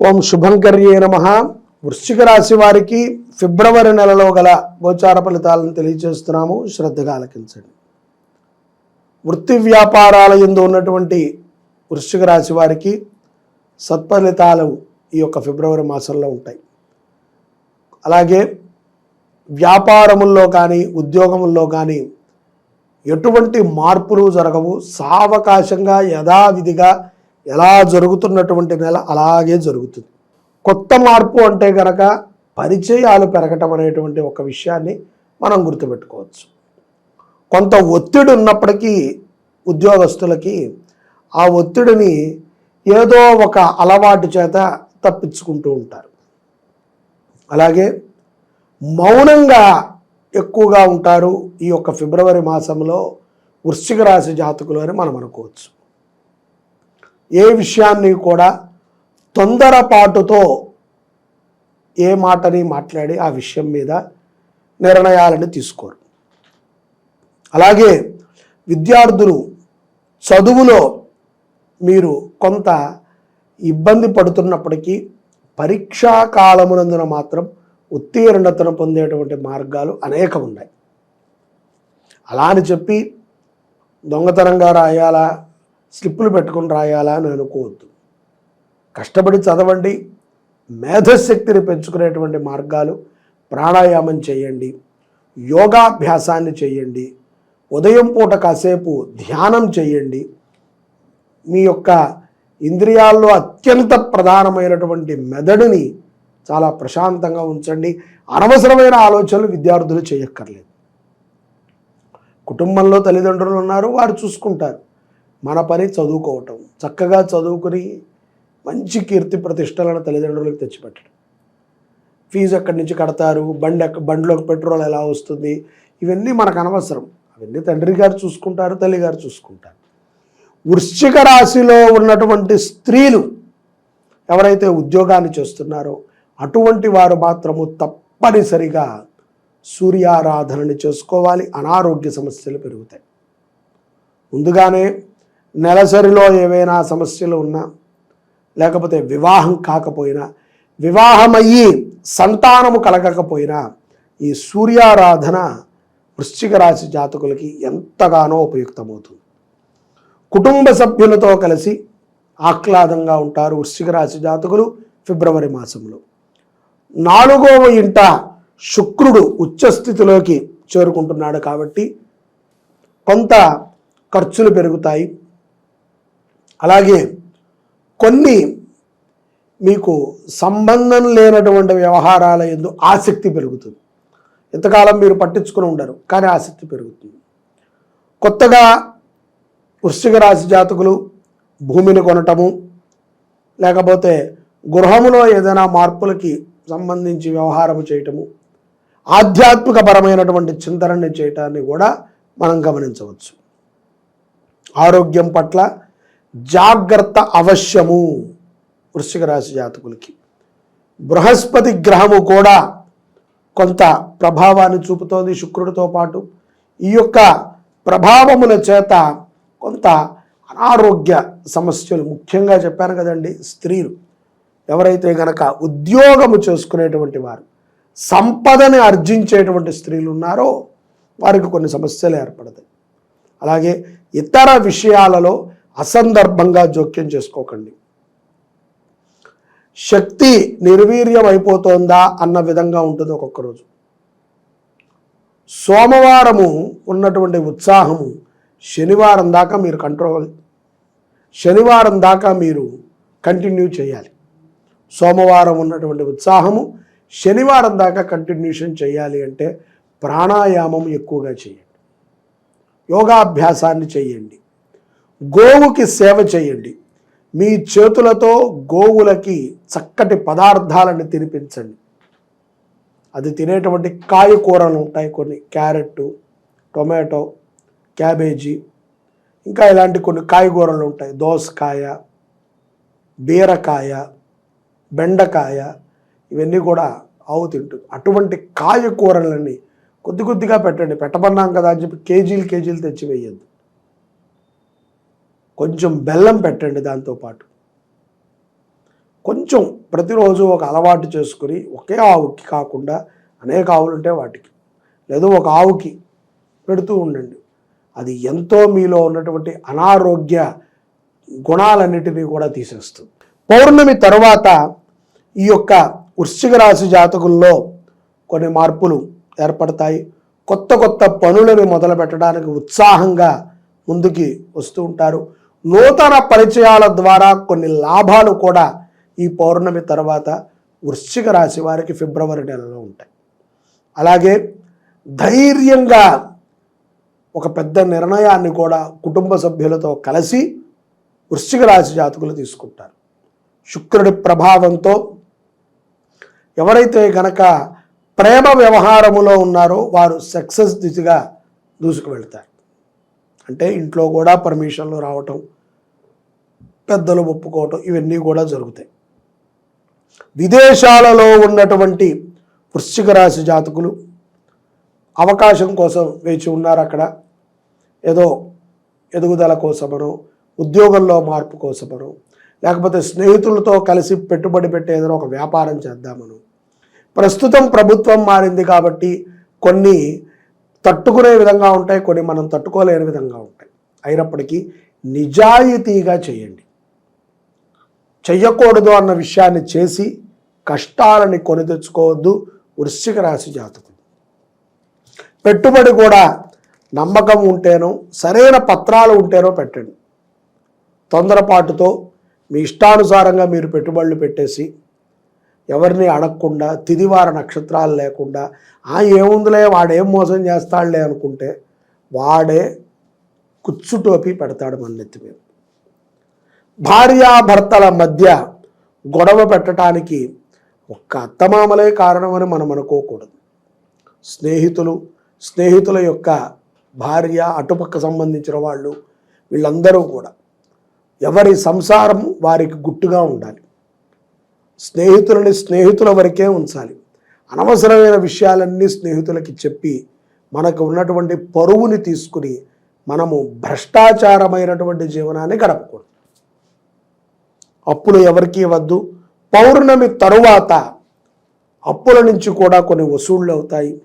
ఓం శుభంకర్యే నమ. వృశ్చిక రాశి వారికి ఫిబ్రవరి నెలలో గల గోచార ఫలితాలను తెలియజేస్తున్నాము. శ్రద్ధగా ఆలకించండి. వృత్తి వ్యాపారాల ఎందు ఉన్నటువంటి వృశ్చిక రాశి వారికి సత్ఫలితాలు ఈ యొక్క ఫిబ్రవరి మాసంలో ఉంటాయి. అలాగే వ్యాపారముల్లో కానీ ఉద్యోగముల్లో కానీ ఎటువంటి మార్పులు జరగవు. సావకాశంగా యథావిధిగా ఎలా జరుగుతున్నటువంటి నెల అలాగే జరుగుతుంది. కొత్త మార్పు అంటే గనక పరిచయాలు పెరగటం అనేటువంటి ఒక విషయాన్ని మనం గుర్తుపెట్టుకోవచ్చు. కొంత ఒత్తిడి ఉన్నప్పటికీ ఉద్యోగస్తులకి ఆ ఒత్తిడిని ఏదో ఒక అలవాటు చేత తప్పించుకుంటూ ఉంటారు. అలాగే మౌనంగా ఎక్కువగా ఉంటారు ఈ యొక్క ఫిబ్రవరి మాసంలో వృశ్చిక రాశి జాతకులు అని మనం అనుకోవచ్చు. ఏ విషయాన్ని కూడా తొందరపాటుతో ఏ మాటని మాట్లాడి ఆ విషయం మీద నిర్ణయాలను తీసుకోరు. అలాగే విద్యార్థులు చదువులో మీరు కొంత ఇబ్బంది పడుతున్నప్పటికీ పరీక్షా కాలమునందున మాత్రం ఉత్తీర్ణతను పొందేటువంటి మార్గాలు అనేక ఉన్నాయి. అలా అని చెప్పి దొంగతనంగా రాయాలా? స్లిప్పులు పెట్టుకుని రాయాలా అని అనుకోవద్దు. కష్టపడి చదవండి మేధశక్తిని పెంచుకునేటువంటి మార్గాలు ప్రాణాయామం చేయండి యోగాభ్యాసాన్ని చేయండి ఉదయం పూట కాసేపు ధ్యానం చేయండి. మీ యొక్క ఇంద్రియాల్లో అత్యంత ప్రధానమైనటువంటి మెదడుని చాలా ప్రశాంతంగా ఉంచండి. అనవసరమైన ఆలోచనలు విద్యార్థులు చేయక్కర్లేదు. కుటుంబంలో తల్లిదండ్రులు ఉన్నారు వారు చూసుకుంటారు. మన పని చదువుకోవటం. చక్కగా చదువుకుని మంచి కీర్తి ప్రతిష్టలను తల్లిదండ్రులకు తెచ్చిపెట్టడం. ఫీజు ఎక్కడి నుంచి కడతారు? బండి ఎక్క బండిలోకి పెట్రోల్ ఎలా వస్తుంది? ఇవన్నీ మనకు అనవసరం. అవన్నీ తండ్రి గారు చూసుకుంటారు తల్లి గారు చూసుకుంటారు. వృశ్చిక రాశిలో ఉన్నటువంటి స్త్రీలు ఎవరైతే ఉద్యోగాన్ని చేస్తున్నారో అటువంటి వారు మాత్రము తప్పనిసరిగా సూర్యారాధనని చేసుకోవాలి. అనారోగ్య సమస్యలు పెరుగుతాయి. ముందుగానే నెలసరిలో ఏవైనా సమస్యలు ఉన్నా లేకపోతే వివాహం కాకపోయినా వివాహమయ్యి సంతానము కలగకపోయినా ఈ సూర్యారాధన వృశ్చిక రాశి జాతకులకి ఎంతగానో ఉపయుక్తమవుతుంది. కుటుంబ సభ్యులతో కలిసి ఆహ్లాదంగా ఉంటారు వృశ్చిక రాశి జాతకులు ఫిబ్రవరి మాసంలో. నాలుగవ ఇంట శుక్రుడు ఉచ్చస్థితిలోకి చేరుకుంటున్నాడు కాబట్టి కొంత ఖర్చులు పెరుగుతాయి. అలాగే కొన్ని మీకు సంబంధం లేనటువంటి వ్యవహారాల ఎందు ఆసక్తి పెరుగుతుంది. ఇంతకాలం మీరు పట్టించుకుని ఉండరు కానీ ఆసక్తి పెరుగుతుంది. కొత్తగా వృశ్చిక రాశి జాతకులు భూమిని కొనటము లేకపోతే గృహములో ఏదైనా మార్పులకి సంబంధించి వ్యవహారం చేయటము ఆధ్యాత్మికపరమైనటువంటి చింతనని చేయటాన్ని కూడా మనం గమనించవచ్చు. ఆరోగ్యం పట్ల జాగ్రత్త అవశ్యము వృశ్చిక రాశి జాతకులకి. బృహస్పతి గ్రహము కూడా కొంత ప్రభావాన్ని చూపుతోంది శుక్రుడితో పాటు. ఈ యొక్క ప్రభావముల చేత కొంత అనారోగ్య సమస్యలు ముఖ్యంగా చెప్పాను కదండి స్త్రీలు. ఎవరైతే గనక ఉద్యోగము చేసుకునేటువంటి వారు సంపదని ఆర్జించేటువంటి స్త్రీలు ఉన్నారో వారికి కొన్ని సమస్యలు ఏర్పడతాయి. అలాగే ఇతర విషయాలలో అసందర్భంగా జోక్యం చేసుకోకండి. శక్తి నిర్వీర్యం అయిపోతుందా అన్న విధంగా ఉంటుంది ఒక్కొక్క రోజు. సోమవారము ఉన్నటువంటి ఉత్సాహము శనివారం దాకా మీరు కంట్రోల్ శనివారం దాకా మీరు కంటిన్యూ చేయాలి. సోమవారం ఉన్నటువంటి ఉత్సాహము శనివారం దాకా కంటిన్యూషన్ చేయాలి అంటే ప్రాణాయామం ఎక్కువగా చేయండి. యోగాభ్యాసాన్ని చేయండి. గోవుకి సేవ చేయండి. మీ చేతులతో గోవులకి చక్కటి పదార్థాలను తినిపించండి. అది తినేటువంటి కాయకూరలు ఉంటాయి కొన్ని. క్యారెట్ టొమాటో క్యాబేజీ ఇంకా ఇలాంటి కొన్ని కాయగూరలు ఉంటాయి. దోసకాయ బీరకాయ బెండకాయ ఇవన్నీ కూడా ఆవు తింటుంది. అటువంటి కాయకూరలని కొద్ది కొద్దిగా పెట్టండి. పెట్టమన్నాం కదా అని చెప్పి కేజీలు కేజీలు తెచ్చి వేయద్దు కొంచెం బెల్లం పెట్టండి దాంతోపాటు కొంచెం ప్రతిరోజు ఒక అలవాటు చేసుకుని ఒకే ఆవుకి కాకుండా అనేక ఆవులు ఉంటే వాటికి. లేదా ఒక ఆవుకి పెడుతూ ఉండండి. అది ఎంతో మీలో ఉన్నటువంటి అనారోగ్య గుణాలన్నిటినీ కూడా తీసేస్తుంది. పౌర్ణమి తర్వాత ఈ యొక్క వృశ్చిక రాశి జాతకుల్లో కొన్ని మార్పులు ఏర్పడతాయి. కొత్త కొత్త పనులను మొదలు పెట్టడానికి ఉత్సాహంగా ముందుకి వస్తూ ఉంటారు. నూతన పరిచయాల ద్వారా కొన్ని లాభాలు కూడా ఈ పౌర్ణమి తర్వాత వృశ్చిక రాశి వారికి ఫిబ్రవరి నెలలో ఉంటాయి. అలాగే ధైర్యంగా ఒక పెద్ద నిర్ణయాన్ని కూడా కుటుంబ సభ్యులతో కలిసి వృశ్చిక రాశి జాతకులు తీసుకుంటారు. శుక్రుడి ప్రభావంతో ఎవరైతే గనక ప్రేమ వ్యవహారములో ఉన్నారో వారు సక్సెస్ దిశగా దూసుకు వెళ్తారు అంటే ఇంట్లో కూడా పర్మిషన్లు రావటం పెద్దలు ఒప్పుకోవటం ఇవన్నీ కూడా జరుగుతాయి. విదేశాలలో ఉన్నటువంటి వృశ్చిక రాశి జాతకులు అవకాశం కోసం వేచి ఉన్నారు అక్కడ. ఏదో ఎదుగుదల కోసమనో ఉద్యోగంలో మార్పు కోసమనో లేకపోతే స్నేహితులతో కలిసి పెట్టుబడి పెట్టే ఏదైనా ఒక వ్యాపారం చేద్దామను. ప్రస్తుతం ప్రభుత్వం మారింది కాబట్టి కొన్ని తట్టుకునే విధంగా ఉంటాయి కొన్ని మనం తట్టుకోలేని విధంగా ఉంటాయి. అయినప్పటికీ నిజాయితీగా చేయండి. చెయ్యకూడదు అన్న విషయాన్ని చేసి కష్టాలని కొని తెచ్చుకోవద్దు వృశ్చిక రాశి జాతకులు పెట్టుబడి కూడా నమ్మకం ఉంటేనో సరైన పత్రాలు ఉంటేనో పెట్టండి. తొందరపాటుతో మీ ఇష్టానుసారంగా మీరు పెట్టుబడులు పెట్టేసి ఎవరిని అడగకుండా తిదివార నక్షత్రాలు లేకుండా ఆ ఏముందిలే వాడేం మోసం చేస్తాడులే అనుకుంటే వాడే కుచ్చు టోపీ పెడతాడు మన నెత్తి మీద. భార్యాభర్తల మధ్య గొడవ పెట్టడానికి ఒక్క అత్తమామలే కారణమని మనం అనుకోకూడదు. స్నేహితులు స్నేహితుల యొక్క భార్య అటుపక్క సంబంధించిన వాళ్ళు వీళ్ళందరూ కూడా ఎవరి సంసారం వారికి గుట్టుగా ఉండాలి. స్నేహితులని స్నేహితుల వరకే ఉంచాలి. అనవసరమైన విషయాలన్నీ స్నేహితులకి చెప్పి మనకు ఉన్నటువంటి పరువుని తీసుకుని మనము భ్రష్టాచారమైనటువంటి జీవనాన్ని గడపకూడదు. అప్పులు ఎవరికి వద్దు. పౌర్ణమి తరువాత అప్పుల నుంచి కూడా కొన్ని వసూళ్ళు అవుతాయి.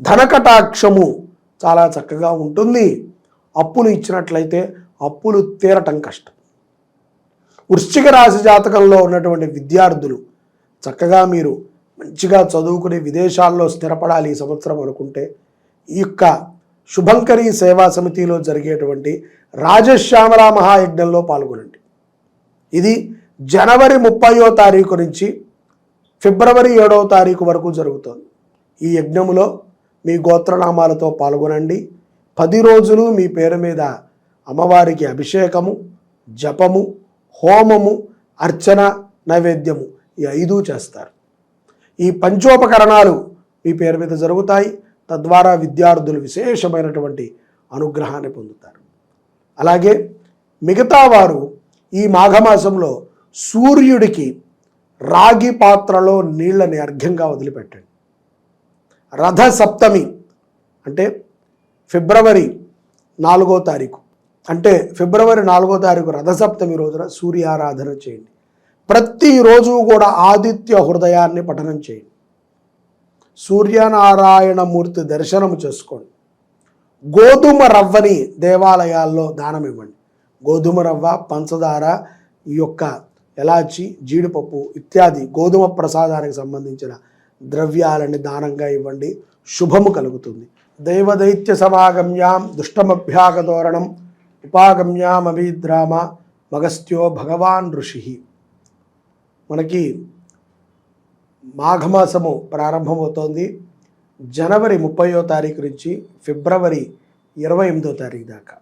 ధనకటాక్షము చాలా చక్కగా ఉంటుంది. అప్పులు ఇచ్చినట్లయితే అప్పులు తీరటం కష్టం. వృశ్చిక రాశి జాతకంలో ఉన్నటువంటి విద్యార్థులు చక్కగా మీరు మంచిగా చదువుకుని విదేశాల్లో స్థిరపడాలి ఈ సంవత్సరం అనుకుంటే ఈ యొక్క శుభంకరి సేవా సమితిలో జరిగేటువంటి రాజశ్యామల మహాయజ్ఞంలో పాల్గొనండి. ఇది జనవరి ముప్పయో తారీఖు నుంచి ఫిబ్రవరి ఏడవ తారీఖు వరకు జరుగుతుంది. ఈ యజ్ఞములో మీ గోత్రనామాలతో పాల్గొనండి. పది రోజులు మీ పేరు మీద అమ్మవారికి అభిషేకము జపము హోమము అర్చన నైవేద్యము ఈ ఐదు చేస్తారు. ఈ పంచోపకరణాలు మీ పేరు మీద జరుగుతాయి. తద్వారా విద్యార్థులు విశేషమైనటువంటి అనుగ్రహాన్ని పొందుతారు. అలాగే మిగతా వారు ఈ మాఘమాసంలో సూర్యుడికి రాగి పాత్రలో నీళ్ళని అర్ఘ్యంగా వదిలిపెట్టండి. రథ సప్తమి అంటే ఫిబ్రవరి నాలుగో తారీఖు. అంటే ఫిబ్రవరి నాలుగో తారీఖు రథసప్తమి రోజున సూర్యారాధన చేయండి. ప్రతిరోజు కూడా ఆదిత్య హృదయాన్ని పఠనం చేయండి. సూర్యనారాయణమూర్తి దర్శనం చేసుకోండి. గోధుమ రవ్వని దేవాలయాల్లో దానం ఇవ్వండి. గోధుమ రవ్వ పంచదార ఈ యొక్క ఎలాచి జీడిపప్పు ఇత్యాది గోధుమ ప్రసాదానికి సంబంధించిన ద్రవ్యాలని దానంగా ఇవ్వండి. శుభము కలుగుతుంది. దైవదైత్య సమాగమ్యాం దుష్టమభ్యాగ ధోరణం ఉపాగమ్యామభిద్రామ మగస్త్యో భగవాన్ ఋషి. మనకి మాఘమాసము ప్రారంభమవుతోంది. జనవరి ముప్పయో తారీఖు నుంచి ఫిబ్రవరి ఇరవై ఎనిమిదో తారీఖు దాకా.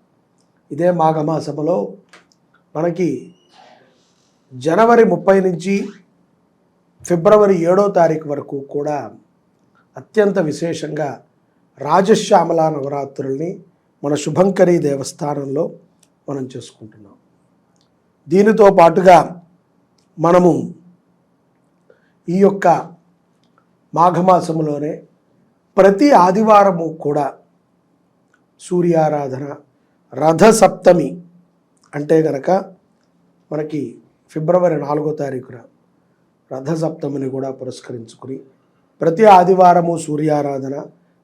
ఇదే మాఘమాసములో మనకి జనవరి ముప్పై నుంచి ఫిబ్రవరి ఏడో తారీఖు వరకు కూడా అత్యంత విశేషంగా రాజశ్యామల నవరాత్రుల్ని మన శుభంకరి దేవస్థానంలో మనం చేసుకుంటున్నాం. దీనితో పాటుగా మనము ఈ యొక్క మాఘమాసములోనే ప్రతి ఆదివారము కూడా సూర్యారాధన రథసప్తమి అంటే గనక మనకి ఫిబ్రవరి నాలుగో తారీఖున రథసప్తమిని కూడా పురస్కరించుకుని ప్రతి ఆదివారము సూర్యారాధన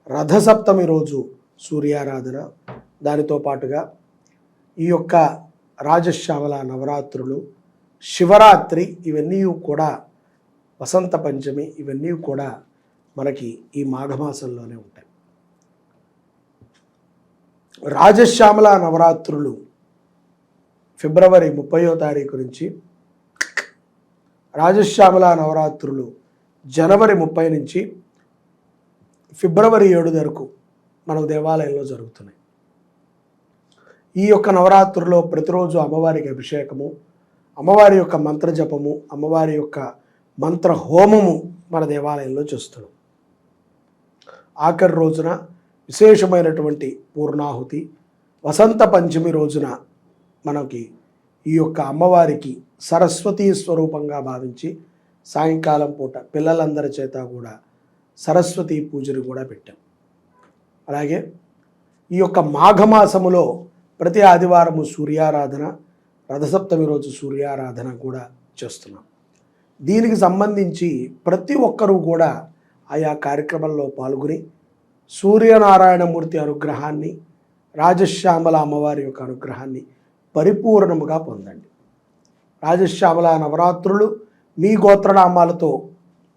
రథసప్తమి రోజు సూర్యారాధన దానితో పాటుగా ఈ యొక్క రాజశ్యామల నవరాత్రులు శివరాత్రి ఇవన్నీ కూడా వసంత పంచమి ఇవన్నీ కూడా మనకి ఈ మాఘమాసంలోనే ఉంటాయి. రాజశ్యామల నవరాత్రులు ఫిబ్రవరి ముప్పయో తారీఖు నుంచి రాజశ్యామల నవరాత్రులు జనవరి ముప్పై నుంచి ఫిబ్రవరి ఏడు వరకు మన దేవాలయంలో జరుగుతున్నాయి. ఈ యొక్క నవరాత్రుల్లో ప్రతిరోజు అమ్మవారికి అభిషేకము అమ్మవారి యొక్క మంత్ర జపము అమ్మవారి యొక్క మంత్ర హోమము మన దేవాలయంలో చేస్తున్నాం. ఆఖరి రోజున విశేషమైనటువంటి పూర్ణాహుతి వసంత పంచమి రోజున మనకి ఈ యొక్క అమ్మవారికి సరస్వతీ స్వరూపంగా భావించి సాయంకాలం పూట పిల్లలందరి చేత కూడా సరస్వతీ పూజను కూడా పెట్టాం. అలాగే ఈ యొక్క మాఘమాసములో ప్రతి ఆదివారము సూర్యారాధన రథసప్తమి రోజు సూర్యారాధన కూడా చేస్తున్నాం. దీనికి సంబంధించి ప్రతి ఒక్కరూ కూడా ఆయా కార్యక్రమంలో పాల్గొని సూర్యనారాయణమూర్తి అనుగ్రహాన్ని రాజశ్యామల అమ్మవారి యొక్క అనుగ్రహాన్ని పరిపూర్ణముగా పొందండి. రాజశ్యామల నవరాత్రులు మీ గోత్రనామాలతో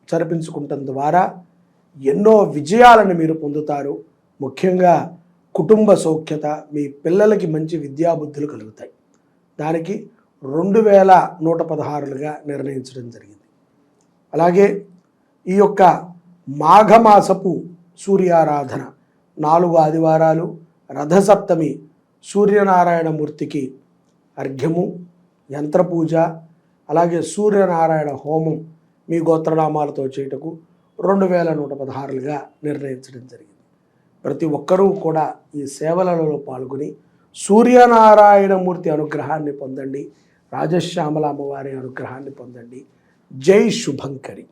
జరిపించుకుంటం ద్వారా ఎన్నో విజయాలను మీరు పొందుతారు. ముఖ్యంగా కుటుంబ సౌఖ్యత మీ పిల్లలకి మంచి విద్యాబుద్ధులు కలుగుతాయి. దానికి రెండు వేల నూట పదహారులుగా నిర్ణయించడం జరిగింది. అలాగే ఈ యొక్క మాఘమాసపు సూర్యారాధన నాలుగు ఆదివారాలు రథసప్తమి సూర్యనారాయణమూర్తికి అర్ఘ్యము యంత్రపూజ అలాగే సూర్యనారాయణ హోమం మీ గోత్రనామాలతో చేయుటకు రెండు వేల నూట పదహారులుగా నిర్ణయించడం జరిగింది. ప్రతి ఒక్కరూ కూడా ఈ సేవలలో పాల్గొని సూర్యనారాయణమూర్తి అనుగ్రహాన్ని పొందండి. రాజశ్యామల అమ్మవారి అనుగ్రహాన్ని పొందండి. జై శుభంకరి.